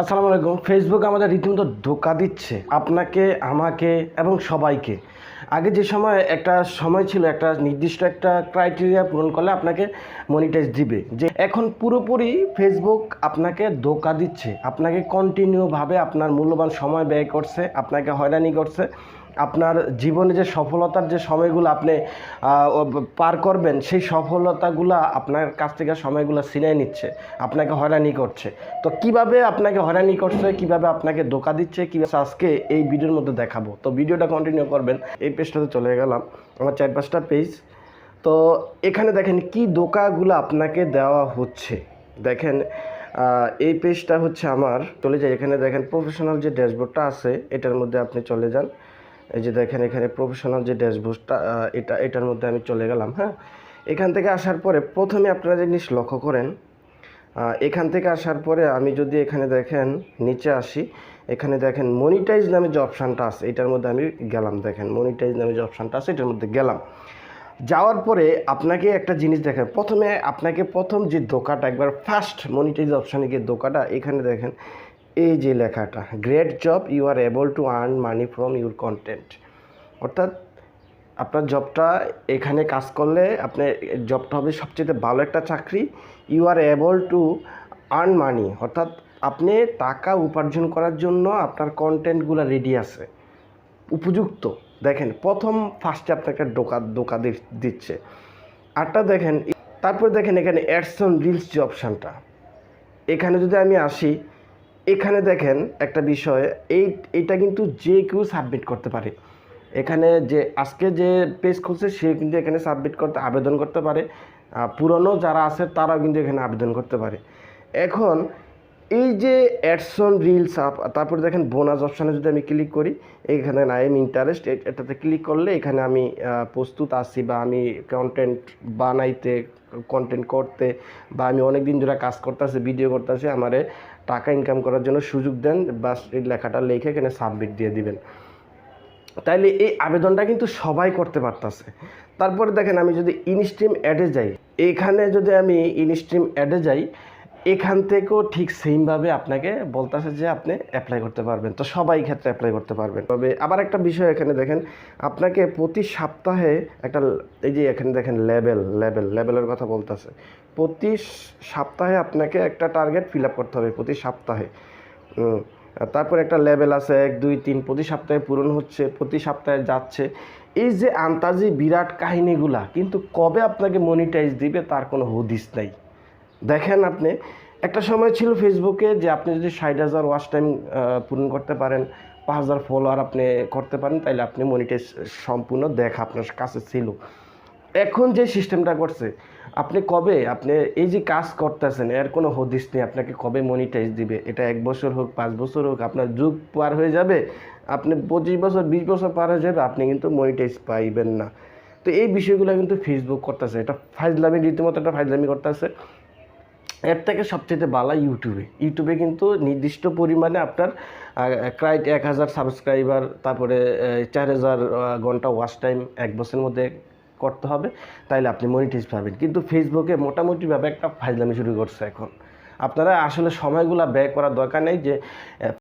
আসসালামু আলাইকুম। ফেসবুক আমাদের রীতিমতো ধোকা দিচ্ছে। আপনাকে, আমাকে এবং সবাইকে। আগে যে সময় একটা সময় ছিল, একটা নির্দিষ্ট একটা ক্রাইটেরিয়া পূরণ করলে আপনাকে মনিটাইজ দিবে। যে এখন পুরোপুরি ফেসবুক আপনাকে ধোকা দিচ্ছে। আপনাকে কন্টিনিউভাবে আপনার মূল্যবান সময় ব্যয় করছে, আপনাকে হয়রানি করছে। আপনার জীবনে যে সফলতার যে সময়গুলো আপনি পার করবেন, সেই সফলতাগুলো আপনার কাছ থেকে সময়গুলো ছিনিয়ে নিচ্ছে, আপনাকে হয়রানি করছে। তো কীভাবে আপনাকে হয়রানি করছে, কীভাবে আপনাকে ধোকা দিচ্ছে, কীভাবে আজকে এই ভিডিওর মধ্যে দেখাবো। তো ভিডিওটা কন্টিনিউ করবেন, এই পেজটাতে চলে গেলাম, আমার চার পাঁচটা পেজ তো এখানে দেখেন কি ধোকাগুলো আপনাকে দেওয়া হচ্ছে। দেখেন এই পেজটা হচ্ছে আমার, চলে যায় এখানে দেখেন প্রফেশনাল যে ড্যাশবোর্ডটা আছে, এটার মধ্যে আপনি চলে যান। এই যে দেখেন এখানে প্রফেশনাল যে ড্যাশবোর্ডটা এটা, এটার মধ্যে আমি চলে গেলাম হ্যাঁ? এখান থেকে আসার পরে প্রথমে আপনারা জিনিস লক্ষ্য করেন এখান থেকে আসার পরে আমি যদি এখানে দেখেন, নিচে আসি, এখানে দেখেন মনিটাইজ নামে যে অপশানটা আছে, এটার মধ্যে আমি গেলাম, দেখেন মনিটাইজ নামে যে অপশানটা আছে, এটার মধ্যে গেলাম। যাওয়ার পরে আপনাকে একটা জিনিস দেখেন, প্রথমে আপনাকে প্রথম যে দোকাটা, একবার ফার্স্ট মনিটাইজ অপশানে গিয়ে দোকাটা, এখানে দেখেন এই যে লেখাটা great job you are able to earn money from your content অর্থাৎ আপনার জবটা এখানে কাজ করলে আপনার জবটা হবে সবচেয়ে ভালো একটা চাকরি। You are able to earn money অর্থাৎ আপনি টাকা উপার্জন করার জন্য আপনার কন্টেন্টগুলো রেডি আছে। উপযুক্ত। দেখেন, প্রথম ফার্স্টে আপনাকে ডোকা দোকা দিচ্ছে। আরটা দেখেন, তারপর দেখেন এখানে অ্যাডসন রিলস যে অপশানটা এখানে যদি আমি আসি এখানে দেখেন একটা বিষয়, এই, এটা কিন্তু যে কেউ সাবমিট করতে পারে। এখানে যে, আজকে যে পেজ খুলছে, সে কিন্তু এখানে সাবমিট করতে, আবেদন করতে পারে। পুরনো যারা আছে, তারাও কিন্তু এখানে আবেদন করতে পারে। এখন এই যে অ্যাডসন রিলস আপ তারপরে দেখেন বোনাস অপশানে যদি আমি ক্লিক করি, এইখানে আই এম ইন্টারেস্ট এটাতে ক্লিক করলে এখানে আমি প্রস্তুত আছি বা আমি কন্টেন্ট বানাইতে কন্টেন্ট করতে বা আমি অনেক দিন ধরে কাজ করতেছি ভিডিও করতেছি, আমারে টাকা ইনকাম করার জন্য সুযোগ দেন বা এই লেখাটা লিখে এখানে সাবমিট দিয়ে দিবেন। তাইলে এই আবেদনটা কিন্তু সবাই করতে পারতাছে। তারপরে দেখেন আমি যদি ইনস্ট্রিম অ্যাডে যাই, এখানে যদি আমি ইনস্ট্রিম অ্যাডে যাই এখান থেকেও ঠিক সেমভাবে আপনাকে বলতেছে যে আপনি অ্যাপ্লাই করতে পারবেন। তো সবাই ক্ষেত্রে অ্যাপ্লাই করতে পারবেন। তবে আবার একটা বিষয় এখানে দেখেন, আপনাকে প্রতি সপ্তাহে একটা এই যে এখানে দেখেন লেভেল লেভেল লেভেলের কথা বলতেছে। প্রতি সপ্তাহে আপনাকে একটা টার্গেট ফিল আপ করতে হবে প্রতি সপ্তাহে। তারপর একটা লেভেল আছে, এক, দুই, তিন, প্রতি সপ্তাহে পূরণ হচ্ছে, প্রতি সপ্তাহে যাচ্ছে। এই যে আন্তাজি বিরাট কাহিনীগুলা, কিন্তু কবে আপনাকে মনিটাইজ দিবে তার কোনো হদিস নাই। দেখেন আপনি, একটা সময় ছিল ফেসবুকে যে আপনি যদি ষাট হাজার ওয়াচ টাইম পূরণ করতে পারেন, পাঁচ হাজার ফলোয়ার আপনি করতে পারেন তাহলে আপনি মনিটাইজ সম্পূর্ণ দেখা আপনার কাছে ছিল। এখন যে সিস্টেমটা করছে, আপনি কবে, আপনি এই যে কাজ করতেছেন, এর কোনো হদিস নেই, আপনাকে কবে মনিটাইজ দিবে? এটা এক বছর হোক, পাঁচ বছর হোক, আপনার যুগ পার হয়ে যাবে, আপনি পঁচিশ বছর, বিশ বছর পার হয়ে যাবে, আপনি কিন্তু মনিটাইজ পাইবেন না। তো এই বিষয়গুলো কিন্তু ফেসবুক করতেছে, এটা ফাইজলামি, রীতিমতো একটা ফাইজলামি করতেছে। এর থেকে সবচেয়ে বালা ইউটিউবে। ইউটিউবে কিন্তু নির্দিষ্ট পরিমাণে আপনার ক্রাইট এক হাজার সাবস্ক্রাইবার তারপরে চার হাজার ঘণ্টা ওয়াচ টাইম এক বছরের মধ্যে করতে হবে, তাইলে আপনি মনিটাইজ পাবেন। কিন্তু ফেসবুকে মোটামুটিভাবে একটা ফাইজলামি শুরু করছে এখন। আপনারা আসলে সময়গুলো ব্যয় করার দরকার নেই যে